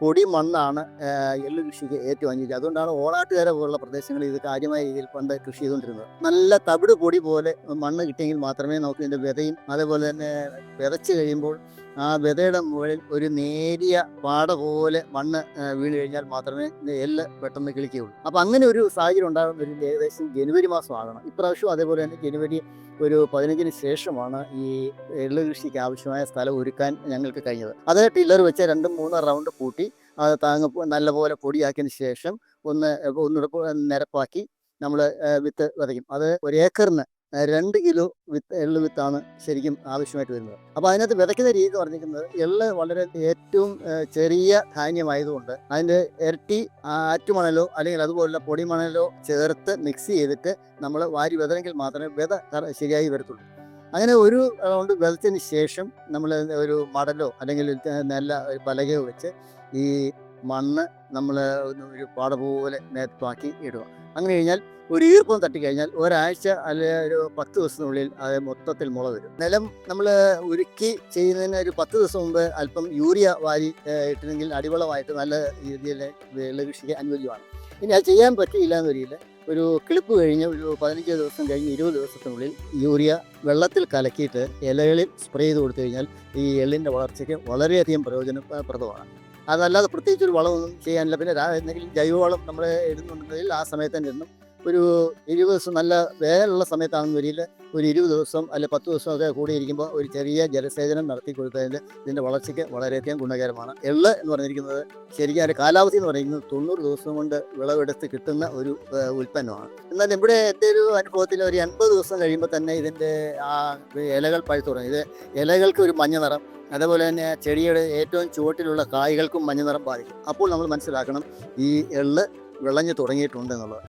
പൊടി മണ്ണാണ് എള്ളു കൃഷിക്ക് ഏറ്റവും അനുയോജ്യം. അതുകൊണ്ടാണ് ഓളാട്ടുകര പോലുള്ള പ്രദേശങ്ങളിൽ ഇത് കാര്യമായ രീതിയിൽ പണ്ട് കൃഷി ചെയ്തുകൊണ്ടിരുന്നത്. നല്ല തവിട് പൊടി പോലെ മണ്ണ് കിട്ടിയെങ്കിൽ മാത്രമേ നമുക്ക് ഇതിന്റെ വിതയും അതേപോലെ തന്നെ വിതച്ച് കഴിയുമ്പോൾ ആ വിതയുടെ മുകളിൽ ഒരു നേരിയ പാട പോലെ മണ്ണ് വീണ് കഴിഞ്ഞാൽ മാത്രമേ എല്ല് പെട്ടെന്ന് കിളിക്കുകയുള്ളൂ. അപ്പൊ അങ്ങനെ ഒരു സാഹചര്യം ഉണ്ടാകുന്ന ഒരു ഏകദേശം ജനുവരി മാസം ആകണം. ഇപ്രാവശ്യം അതേപോലെ തന്നെ ജനുവരി ഒരു പതിനഞ്ചിന് ശേഷമാണ് ഈ എള്ള് കൃഷിക്ക് ആവശ്യമായ സ്ഥലം ഒരുക്കാൻ ഞങ്ങൾക്ക് കഴിഞ്ഞത്. അത് ടില്ലർ വെച്ച് രണ്ടും മൂന്ന് റൗണ്ട് കൂട്ടി അത് താങ്ങ നല്ലപോലെ പൊടിയാക്കിയതിന് ശേഷം ഒന്ന് ഒന്നുകൂടെ നിരപ്പാക്കി നമ്മൾ വിത്ത് വിതയ്ക്കും. അത് ഒരു ഏക്കറിന് രണ്ട് കിലോ വിത്ത് എള്ള് വിത്താണ് ശരിക്കും ആവശ്യമായിട്ട് വരുന്നത്. അപ്പോൾ അതിനകത്ത് വിതയ്ക്കുന്ന രീതി പറഞ്ഞിരിക്കുന്നത് എള്ള് വളരെ ഏറ്റവും ചെറിയ ധാന്യമായതുകൊണ്ട് അതിന്റെ ഇരട്ടി ആറ്റുമണലോ അല്ലെങ്കിൽ അതുപോലുള്ള പൊടിമണലോ ചേർത്ത് മിക്സ് ചെയ്തിട്ട് നമ്മൾ വാരി വിതറെങ്കിൽ മാത്രമേ വിത ശരിയായി വരത്തുള്ളൂ. അങ്ങനെ ഒരു റൗണ്ട് വിതച്ചതിന് ശേഷം നമ്മൾ ഒരു മടലോ അല്ലെങ്കിൽ നല്ല ഒരു പലകയോ വെച്ച് ഈ മണ്ണ് നമ്മൾ ഒരു പാട പോലെ നേരത്താക്കി ഇടുക. അങ്ങനെ കഴിഞ്ഞാൽ ഒരു ഈർപ്പം തട്ടിക്കഴിഞ്ഞാൽ ഒരാഴ്ച അല്ലെങ്കിൽ ഒരു പത്ത് ദിവസത്തിനുള്ളിൽ അത് മൊത്തത്തിൽ മുള വരും നിലം നമ്മൾ ഉരുക്കി ചെയ്യുന്നതിന് ഒരു പത്ത് ദിവസം മുമ്പ് അല്പം യൂറിയ വാരി ഇട്ടിരുന്നെങ്കിൽ അടിവളമായിട്ട് നല്ല രീതിയിൽ വെള്ള കൃഷിക്ക് അനുയോജ്യമാണ്. ഇനി അത് ചെയ്യാൻ പറ്റിയില്ല എന്ന് വരില്ല. ഒരു കിളിപ്പ് കഴിഞ്ഞ് ഒരു പതിനഞ്ച് ദിവസം കഴിഞ്ഞ് ഇരുപത് ദിവസത്തിനുള്ളിൽ യൂറിയ വെള്ളത്തിൽ കലക്കിയിട്ട് ഇലകളിൽ സ്പ്രേ ചെയ്ത് കൊടുത്തു കഴിഞ്ഞാൽ ഈ എള്ളിന്റെ വളർച്ചയ്ക്ക് വളരെയധികം പ്രയോജനപ്രദമാണ്. അതല്ലാതെ പ്രത്യേകിച്ച് ഒരു വളമൊന്നും ചെയ്യാനില്ല. പിന്നെ എന്തെങ്കിലും ജൈവവളം നമ്മൾ ഇടുന്നുണ്ടെങ്കിൽ ആ സമയത്ത് തന്നെ ഇടണം. ഒരു ഇരുപത് ദിവസം നല്ല വേനലുള്ള സമയത്താണെന്ന് വരില്ല ഒരു ഇരുപത് ദിവസം അല്ലെ പത്ത് ദിവസം ഒക്കെ കൂടിയിരിക്കുമ്പോൾ ഒരു ചെറിയ ജലസേചനം നടത്തി കൊടുത്തതിൽ ഇതിന്റെ വളർച്ചയ്ക്ക് വളരെയധികം ഗുണകരമാണ്. എള്ള് എന്ന് പറഞ്ഞിരിക്കുന്നത് ശരിക്കും അതിന്റെ കാലാവധി എന്ന് പറയുന്നത് തൊണ്ണൂറ് ദിവസം കൊണ്ട് വിളവെടുത്ത് കിട്ടുന്ന ഒരു ഉൽപ്പന്നമാണ്. എന്നാൽ ഇവിടെ എന്റെ ഒരു അനുഭവത്തിൽ ഒരു എൺപത് ദിവസം കഴിയുമ്പോൾ തന്നെ ഇതിന്റെ ആ ഇലകൾ പഴുത്തു ഇത് ഇലകൾക്ക് ഒരു മഞ്ഞ നിറം അതേപോലെ തന്നെ ചെടിയുടെ ഏറ്റവും ചുവട്ടിലുള്ള കായ്കൾക്കും മഞ്ഞ നിറം ബാധിക്കും. അപ്പോൾ നമ്മൾ മനസ്സിലാക്കണം ഈ എള്ള് വിളഞ്ഞു തുടങ്ങിയിട്ടുണ്ട് എന്നുള്ളത്